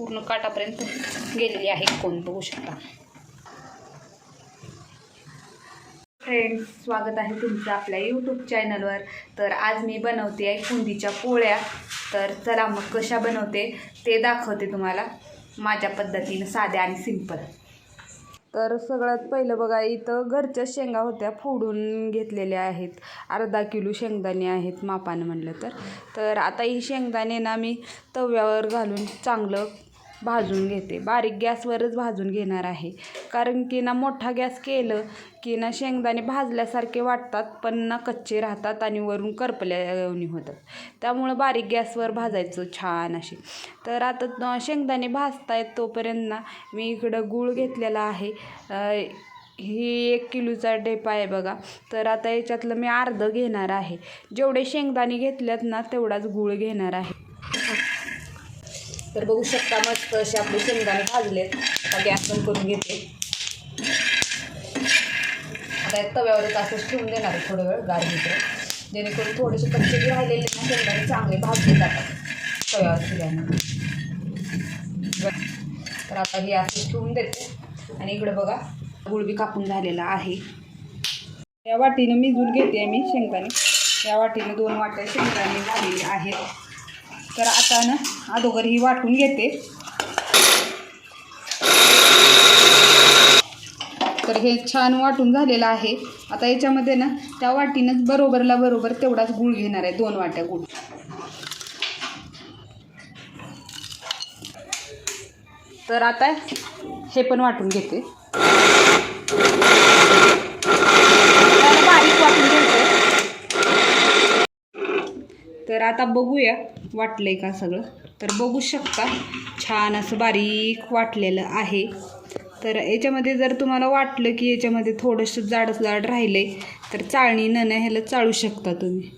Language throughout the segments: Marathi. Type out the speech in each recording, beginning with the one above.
पूर्ण काटापर्यंत गेलेली आहे. कोण बघू शकता? फ्रेंड्स स्वागत आहे तुमचं आपल्या यूट्यूब चॅनलवर तर आज मी बनवते आहे बुंदीच्या पोळ्या. तर चला मग कशा बनवते ते दाखवते तुम्हाला. माझ्या पद्धतीनं साध्या आणि सिंपल तर सगळ्यात पहिलं बघा इथं घरच्या शेंगा होत्या फोडून घेतलेल्या आहेत. अर्धा किलो शेंगदाणे आहेत मापानं म्हणलं तर. तर आता ही शेंगदाणे ना मी तव्यावर घालून चांगलं भाजून घेते. बारीक गॅसवरच भाजून घेणार आहे. कारण की ना मोठा गॅस केलं की ना शेंगदाणे भाजल्यासारखे वाटतात पण ना कच्चे राहतात आणि वरून करपल्यानी होतात. त्यामुळं बारीक गॅसवर भाजायचं छान अशी. तर आता शेंगदाणे भाजतायत तोपर्यंत ना मी इकडं गूळ घेतलेला आहे. ही एक किलोचा डेपा आहे बघा. तर आता याच्यातलं मी अर्धं घेणार आहे. जेवढे शेंगदाणे घेतल्यात ना तेवढाच गूळ घेणार आहे. तर बघू शकता मस्त असे आपले शेंगदाणे भाजलेत. आता गॅस बंद करून घेते. आता तव्यावरच असंच ठेवून देणार आहे थोडं वेळ गार जेणेकरून थोडेसे कच्चे जे राहिलेले ना शेंगदाणे चांगले भाजले जातात तव्यावर ठेवल्यानं तर आता हे असंच ठेवून देते. आणि इकडे बघा गुळबी कापून झालेला आहे. या वाटीनं मिजून घेते मी शेंगदाणे. या वाटीनं दोन वाट्या शेंगदाणे झालेली आहेत. तर आता ना अगोदर ही वाटून घेते. तर हे छान वाटून झालेलं आहे. आता याच्यामध्ये ना त्या वाटीनंच बरोबरला बरोबर तेवढाच गुळ घेणार आहे दोन वाट्या गुळ. तर आता हे पण वाटून घेते त्याला बारीक वाटून घ्यायचं तर आता बघूया वाटलंय का सगळं. तर बघू शकता छान असं बारीक वाटलेलं आहे. तर याच्यामध्ये जर तुम्हाला वाटलं की याच्यामध्ये थोडंसं जाडच जाड राहिलं तर चाळणी ना ह्याला चाळू शकता तुम्ही.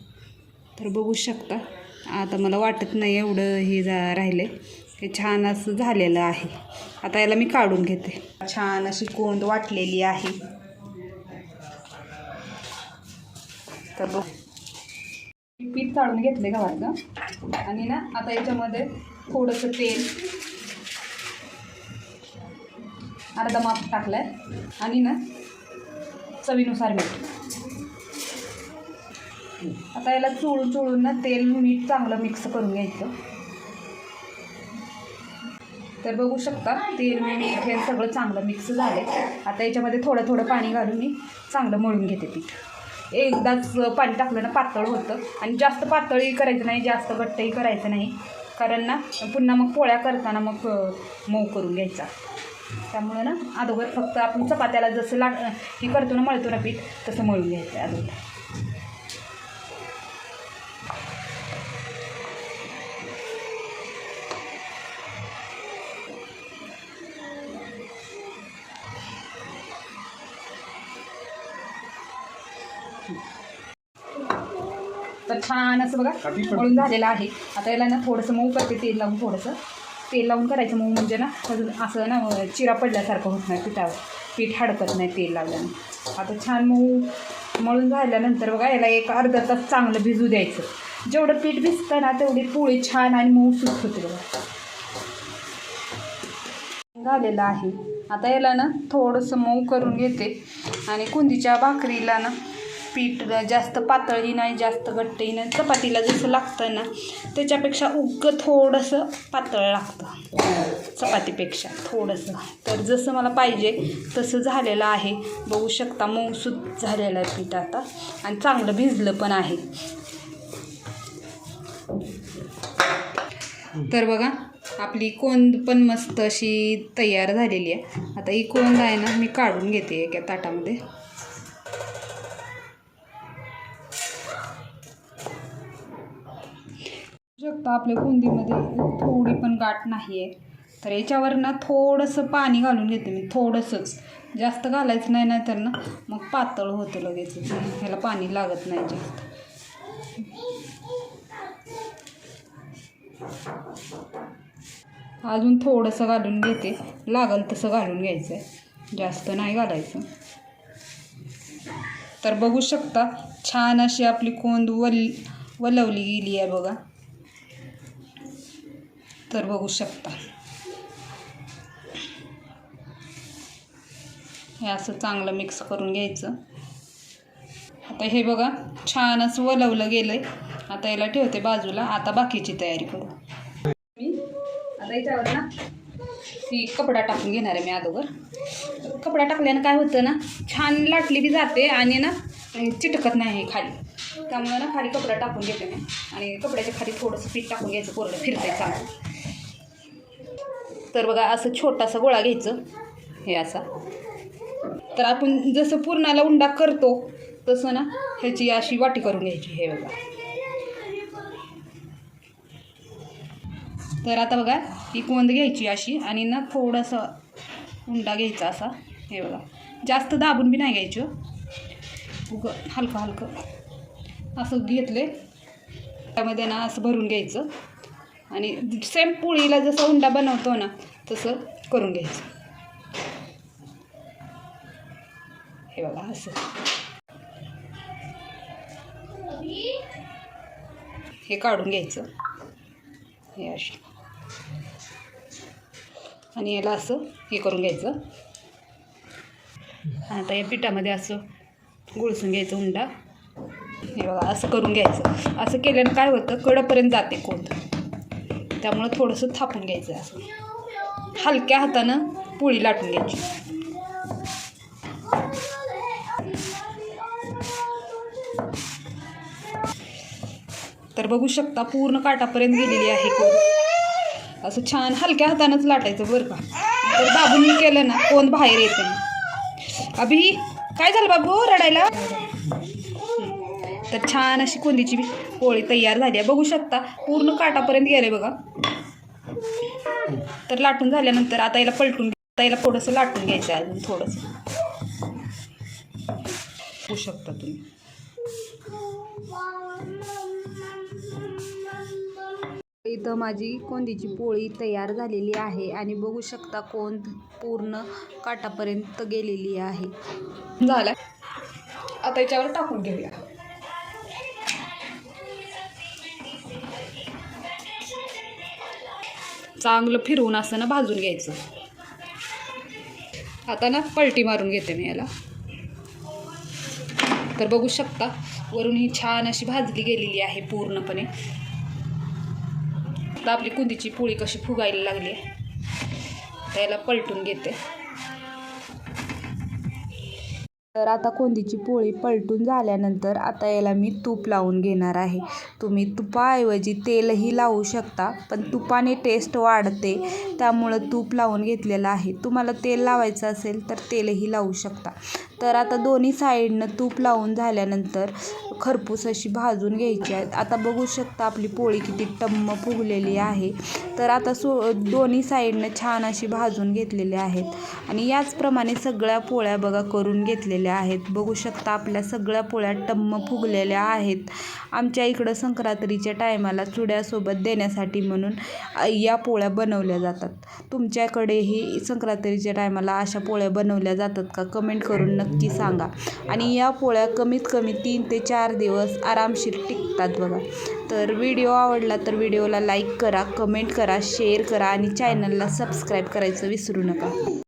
तर बघू शकता आता मला वाटत नाही एवढं हे जा राहिलं हे छान असं झालेलं आहे. आता याला मी काढून घेते. छान अशी कोंद वाटलेली आहे. तर बघ. पीठ काढून घेतले गव्हाचं. आणि ना आता याच्यामध्ये थोडंसं तेल अर्धा माप टाकलाय. आणि ना चवीनुसार मीठ. आता याला चोळून चोळून ना तेल मीठ चांगलं मिक्स करून घ्यायचं. तर बघू शकता तेल मीठ हे सगळं चांगलं मिक्स झाले आता याच्यामध्ये थोडं थोडं पाणी घालून मी चांगलं मळून घेते पीठ. एकदाच पाणी टाकलं ना पातळ होतं. आणि जास्त पातळही करायचं नाही जास्त घट्टही करायचं नाही. कारण ना पुन्हा मग पोळ्या करताना मग मऊ करून घ्यायचा. त्यामुळं ना अगोदर फक्त आपण चपात्याला जसं लाग हे करतो ना मळतो ना पीठ तसं मळून घ्यायचं आहे अगोदर. तर छान असं बघा मळून झालेलं आहे. आता याला ना थोडंसं मऊ करते तेल लावून थोडंसं. तेल लावून करायचं मऊ म्हणजे ना अजून असं ना चिरा पडल्यासारखं होत नाही पिठावर. पीठ हडकत नाही तेल लावल्यानं. आता छान मऊ मळून झाल्यानंतर बघा याला एक अर्धा तास चांगलं भिजू द्यायचं. जेवढं पीठ भिजतं ना तेवढी पोळी छान आणि मऊ सुट होते बघा. झालेलं आहे. आता याला ना थोडंसं मऊ करून घेते. आणि कुंदीच्या भाकरीला ना पीठ जास्त पातळही नाही जास्त घट्टही नाही. चपातीला जसं लागतं ना त्याच्यापेक्षा उग्ग थोडंसं पातळ लागतं. चपातीपेक्षा थोडंसं. तर जसं मला पाहिजे तसं झालेलं आहे. बघू शकता मऊसूद झालेलं आहे पीठ आता. आणि चांगलं भिजलं पण आहे. तर बघा आपली कोंद पण मस्त अशी तयार झालेली आहे. आता ही कोंद आहे ना मी काढून घेते एका ताटामध्ये. शकता आपल्या कुंदीमध्ये थोडी पण गाठ नाही आहे तर याच्यावर ना थोडंसं पाणी घालून घेते मी थोडंसंच. जास्त घालायचं नाही नाहीतर ना मग पातळ होतं लगेच. ह्याला पाणी लागत नाही जास्त. अजून थोडंसं घालून घेते. लागल तसं घालून घ्यायचं आहे जास्त नाही घालायचं. तर बघू शकता छान अशी आपली कोंद वल वलवली गेली आहे बघा. तर बघू शकता. हे असं चांगलं मिक्स करून घ्यायचं. आता हे बघा छान असं वलवलं गेलं आहे आता याला ठेवते बाजूला. आता बाकीची तयारी करू. मी आता याच्यावर ना ती कपडा टाकून घेणार आहे मी अगोदर. कपडा टाकल्यानं काय होतं ना छान लाटली बी जाते आणि ना चिटकत नाही खाली. त्यामुळे ना खाली कपडा टाकून घेते मी. आणि कपड्याच्या खाली थोडंसं पीठ टाकून घ्यायचं कोरडं फिरते चालू तर बघा असं छोटासा गोळा घ्यायचं. हे असा. तर आपण जसं पुरणाला उंडा करतो तसं ना ह्याची अशी वाटी करून घ्यायची हे बघा. तर आता बघा ही कोंद घ्यायची अशी आणि ना थोडंसं उंडा घ्यायचा असा हे बघा. जास्त दाबून बी नाही घ्यायचं. उग हलकं हलकं. असं घेतले त्यामध्ये ना असं भरून घ्यायचं. आणि सेम पोळीला जसं उंडा बनवतो ना तसं करून घ्यायचं. हे बघा असं. हे काढून घ्यायचं. हे अशी. आणि याला असं हे करून घ्यायचं. आता या पिठामध्ये असं गुळसून घ्यायचं उंडा. हे बघा असं करून घ्यायचं. असं केल्यानं काय होतं? कडपर्यंत जाते कोण त्यामुळं थोडंसं थापून घ्यायचं असं. हलक्या हातानं पोळी लाटून घ्यायची. तर बघू शकता पूर्ण काटापर्यंत गेलेली आहे कोण. असं छान हलक्या हातानंच लाटायचं बरं का. तर दाबून केलं ना कोण बाहेर येते अभि काय झालं बाबू रडायला? तर छान अशी कोंदीची पोळी तयार झाली आहे. बघू शकता पूर्ण काटापर्यंत गेले बघा. तर लाटून झाल्यानंतर आता याला पलटून आता याला थोडंसं लाटून घ्यायचं आहे अजून थोडंसं. होऊ शकता तुम्ही. इथं माझी कोंदीची पोळी तयार झालेली आहे आणि बघू शकता कोंद पूर्ण काटापर्यंत गेलेली आहे. झालं. आता याच्यावर टाकून घेऊया. चांगलं फिरवून असं ना भाजून घ्यायचं. आता ना पलटी मारून घेते मी याला. तर बघू शकता वरून ही छान अशी भाजली गेलेली आहे पूर्णपणे. आता आपली कुंदीची पोळी कशी फुगायला लागली आहे त्याला पलटून घेते. तर आता कोंदीची पोळी पलटून झाल्यानंतर आता याला मी तूप लावून घेणार आहे. तुम्ही तुपाऐवजी तेलही लावू शकता पण तुपाने टेस्ट वाढते. त्यामुळं तूप लावून घेतलेलं आहे. तुम्हाला तेल लावायचं असेल तर तेलही लावू शकता. तर आता दोन्ही साईडनं तूप लावून झाल्यानंतर खरपूस अशी भाजून घ्यायची आहे. आता बघू शकता आपली पोळी किती टम्म फुगलेली आहे. तर आता सो दोन्ही साईडनं छान अशी भाजून घेतलेली आहेत. आणि याचप्रमाणे सगळ्या पोळ्या बघा करून घेतलेल्या आहेत. बघू शकता आपल्या सगळ्या पोळ्या टम्म फुगलेल्या आहेत. आमच्या इकडं संक्रांतीच्या टायमाला चुड्यासोबत देण्यासाठी म्हणून या पोळ्या बनवल्या जातात. तुमच्याकडेही संक्रांतीच्या टायमाला अशा पोळ्या बनवल्या जातात का? कमेंट करून नक्की सांगा. आणि या पोळ्या कमीत कमी तीन ते चार दिवस आरामशीर टिकतात बघा. तर व्हिडिओ आवडला तर व्हिडिओला लाईक करा कमेंट करा शेअर करा आणि चॅनलला सबस्क्राईब करायचं विसरू नका.